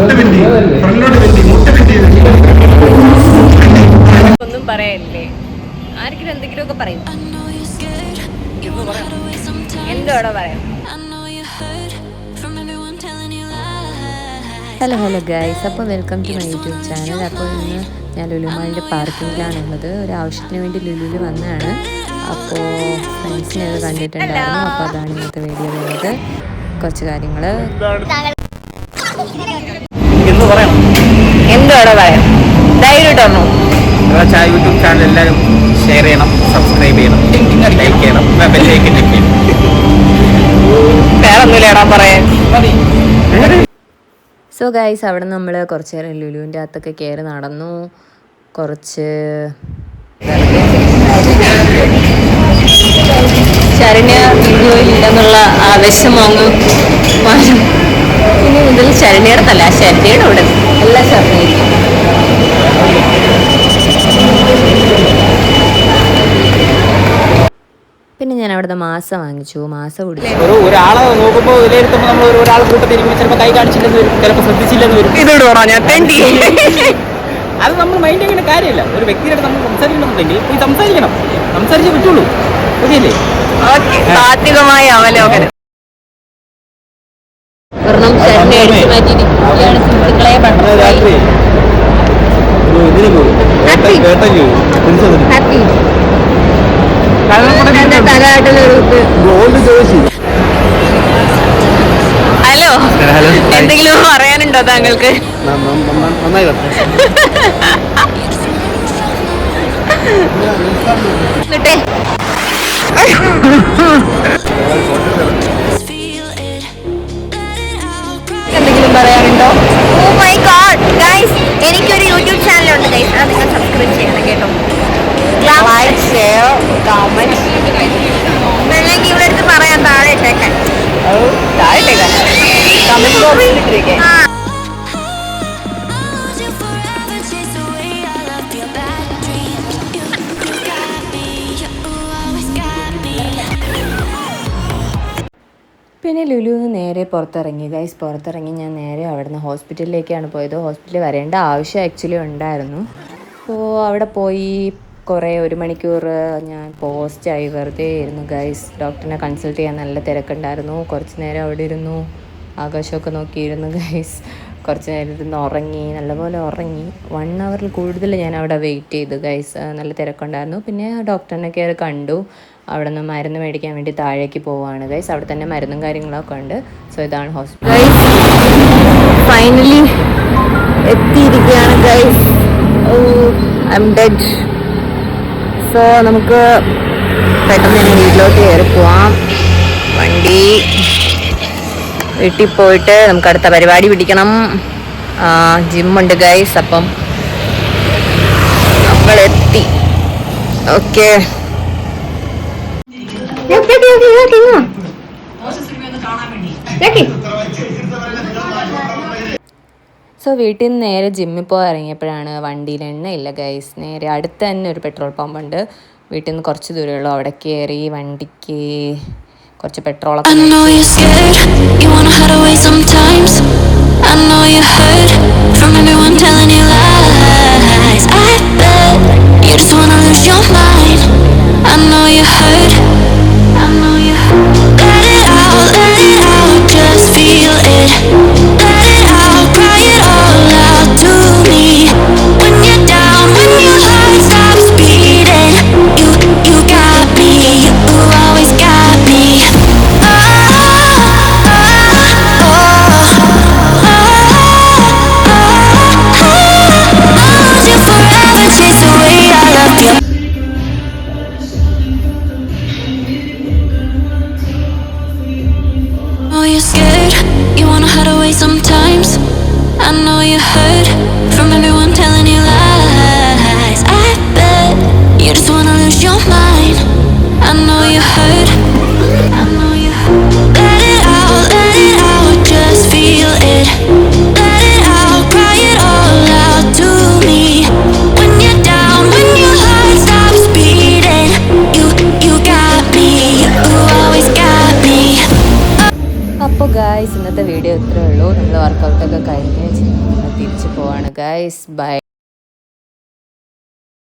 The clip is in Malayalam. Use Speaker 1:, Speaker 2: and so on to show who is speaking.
Speaker 1: മുട്ട ഫ്രണ്ടിലോട്ട് മുട്ട
Speaker 2: ഒന്നും പറയല്ലേ ആരെങ്കിലും എന്തെങ്കിലുമൊക്കെ പറയും. എന്തോടെ പറയാം
Speaker 3: ഹലോ ഹലോ ഗൈസ് അപ്പോൾ welcome to my YouTube channel അപ്പോൾ ഇന്ന് ഞാൻ ലുലുമാളിന്റെ പാർക്കിങ്ങിലാണുള്ളത്. ഒരു ആവശ്യത്തിന് വേണ്ടി ലുലുവിൽ വന്നതാണ്. അപ്പോൾ ഫ്രണ്ട്സിനെ അത് കണ്ടിട്ടുണ്ടായിരുന്നു. അപ്പോൾ അതാണ് ഇന്നത്തെ വീഡിയോ വരുന്നത് കുറച്ച് കാര്യങ്ങൾ
Speaker 2: എന്തോടെ പറയാം. ധൈര്യം ഇട്ടോന്നു
Speaker 4: ചാ യൂട്യൂബ് ചാനൽ എല്ലാവരും ഷെയർ ചെയ്യണം സബ്സ്ക്രൈബ് ചെയ്യണം ലൈക്ക് ചെയ്യണം ബെല്ലൈക്കൻ ക്ലിക്ക് ചെയ്യണം
Speaker 2: വേറെ ഒന്നുമില്ലടാ പറയാൻ.
Speaker 3: സോ ഗൈസ് അവിടെ നമ്മൾ കുറച്ച് നേരം ലുലുവിന്റെ അകത്തൊക്കെ കയറി നടന്നു. കുറച്ച്
Speaker 2: ശരണ്യ ഇല്ലെന്നുള്ള ആവേശം അങ്ങ്. ഇനി മുതൽ ശരണ്യടത്തല്ല തല ശരണ്യയുടെ അവിടെ. എല്ലാ ശരണ്യയും
Speaker 3: പിന്നെ ഞാൻ അവിടുത്തെ മാസം വാങ്ങിച്ചു മാസം കുടിച്ചു.
Speaker 4: ഒരാളെ നോക്കുമ്പോൾ വിലയിരുത്തുമ്പോൾ നമ്മൾ ഒരു ഒരാൾ ചിലപ്പോൾ കൈ കാണിച്ചില്ലെന്ന് വരും ചിലപ്പോൾ ശ്രദ്ധിച്ചില്ലെന്ന് വരും.
Speaker 2: ഇതോടോ ഞാൻ തെണ്ടി.
Speaker 4: അത് നമ്മൾ മൈൻഡ് ചെയ്യുന്ന കാര്യമില്ല. ഒരു വ്യക്തിയുടെ നമ്മൾ സംസാരിക്കണമെന്നുണ്ടെങ്കിൽ പോയി സംസാരിക്കണം. സംസാരിച്ചേ പറ്റുള്ളൂ. ശരിയല്ലേ
Speaker 2: ഓക്കെ. താത്വികമായ അവലോകനം.
Speaker 4: രാത്രി. ഇതിന് പോകും വേട്ടയ്ക്ക്
Speaker 3: ഹാപ്പി. തലയാട്ടിലൊരു
Speaker 4: ഗോൾഡ് ചോദിച്ചു
Speaker 2: ഹലോ? എന്തെങ്കിലും പറയാനുണ്ടോ താങ്കൾക്ക്?
Speaker 4: നന്നായി
Speaker 3: പിന്നെ ലുലുന്ന് നേരെ പുറത്തിറങ്ങി. ഗൈസ് പുറത്തിറങ്ങി. ഞാൻ നേരെ അവിടുന്ന് ഹോസ്പിറ്റലിലേക്കാണ് പോയത്. ഹോസ്പിറ്റലിൽ വരേണ്ട ആവശ്യം ആക്ച്വലി ഉണ്ടായിരുന്നു. അപ്പോൾ അവിടെ പോയി കുറേ ഒരു മണിക്കൂർ ഞാൻ പോസ്റ്റായി. വെറുതെ ഇരുന്നു. ഗൈസ് ഡോക്ടറിനെ കൺസൾട്ട് ചെയ്യാൻ നല്ല തിരക്കുണ്ടായിരുന്നു. കുറച്ച് നേരം അവിടെ ഇരുന്നു. ആകാശമൊക്കെ നോക്കിയിരുന്നു. ഗൈസ് കുറച്ച് നേരം ഇരുന്ന് ഉറങ്ങി. നല്ലപോലെ ഉറങ്ങി. വൺ അവറിൽ കൂടുതൽ ഞാൻ അവിടെ വെയിറ്റ് ചെയ്തു. ഗൈസ് നല്ല തിരക്കുണ്ടായിരുന്നു. പിന്നെ ഡോക്ടറിനെ കയറി കണ്ടു. അവിടെ നിന്ന് മരുന്ന് മേടിക്കാൻ വേണ്ടി താഴേക്ക് പോവുകയാണ് ഗൈസ് അവിടെ തന്നെ മരുന്നും കാര്യങ്ങളൊക്കെ ഉണ്ട്. സോ ഇതാണ് ഹോസ്പിറ്റൽ.
Speaker 2: ഫൈനലി എത്തിയിരിക്കുകയാണ്. Guys I'm dead so നമുക്ക് പെട്ടെന്ന് തന്നെ വീട്ടിലോട്ട് കയറി പോവാം. വണ്ടി വീട്ടിൽ പോയിട്ട് നമുക്ക് അടുത്ത പരിപാടി പിടിക്കണം. ജിമ്മുണ്ട് ഗൈസ് അപ്പം നമ്മളെത്തി. ഓക്കെ.
Speaker 3: സോ വീട്ടിൽ നിന്ന് നേരെ ജിമ്മിൽ പോയി ഇറങ്ങിയപ്പോഴാണ് വണ്ടിയിൽ എണ്ണയില്ല ഗൈസ് നേരെ അടുത്ത് തന്നെ ഒരു പെട്രോൾ പമ്പ് ഉണ്ട്. വീട്ടിൽ നിന്ന് കുറച്ച് ദൂരേ ദൂരമുള്ളൂ അവിടെ കയറി വണ്ടിക്ക് കുറച്ച്
Speaker 5: petrol Yeah. Oh, you're scared, you wanna hide away sometimes. I know you hurt from everyone telling you lies. I bet you just wanna lose your mind. I know you hurt,
Speaker 3: guys ഇന്നത്തെ വീഡിയോ ഇത്രയേ ഉള്ളൂ. നമ്മൾ വർക്കൗട്ടൊക്കെ കഴിഞ്ഞ് തിരിച്ചു പോവാണ്. Guys bye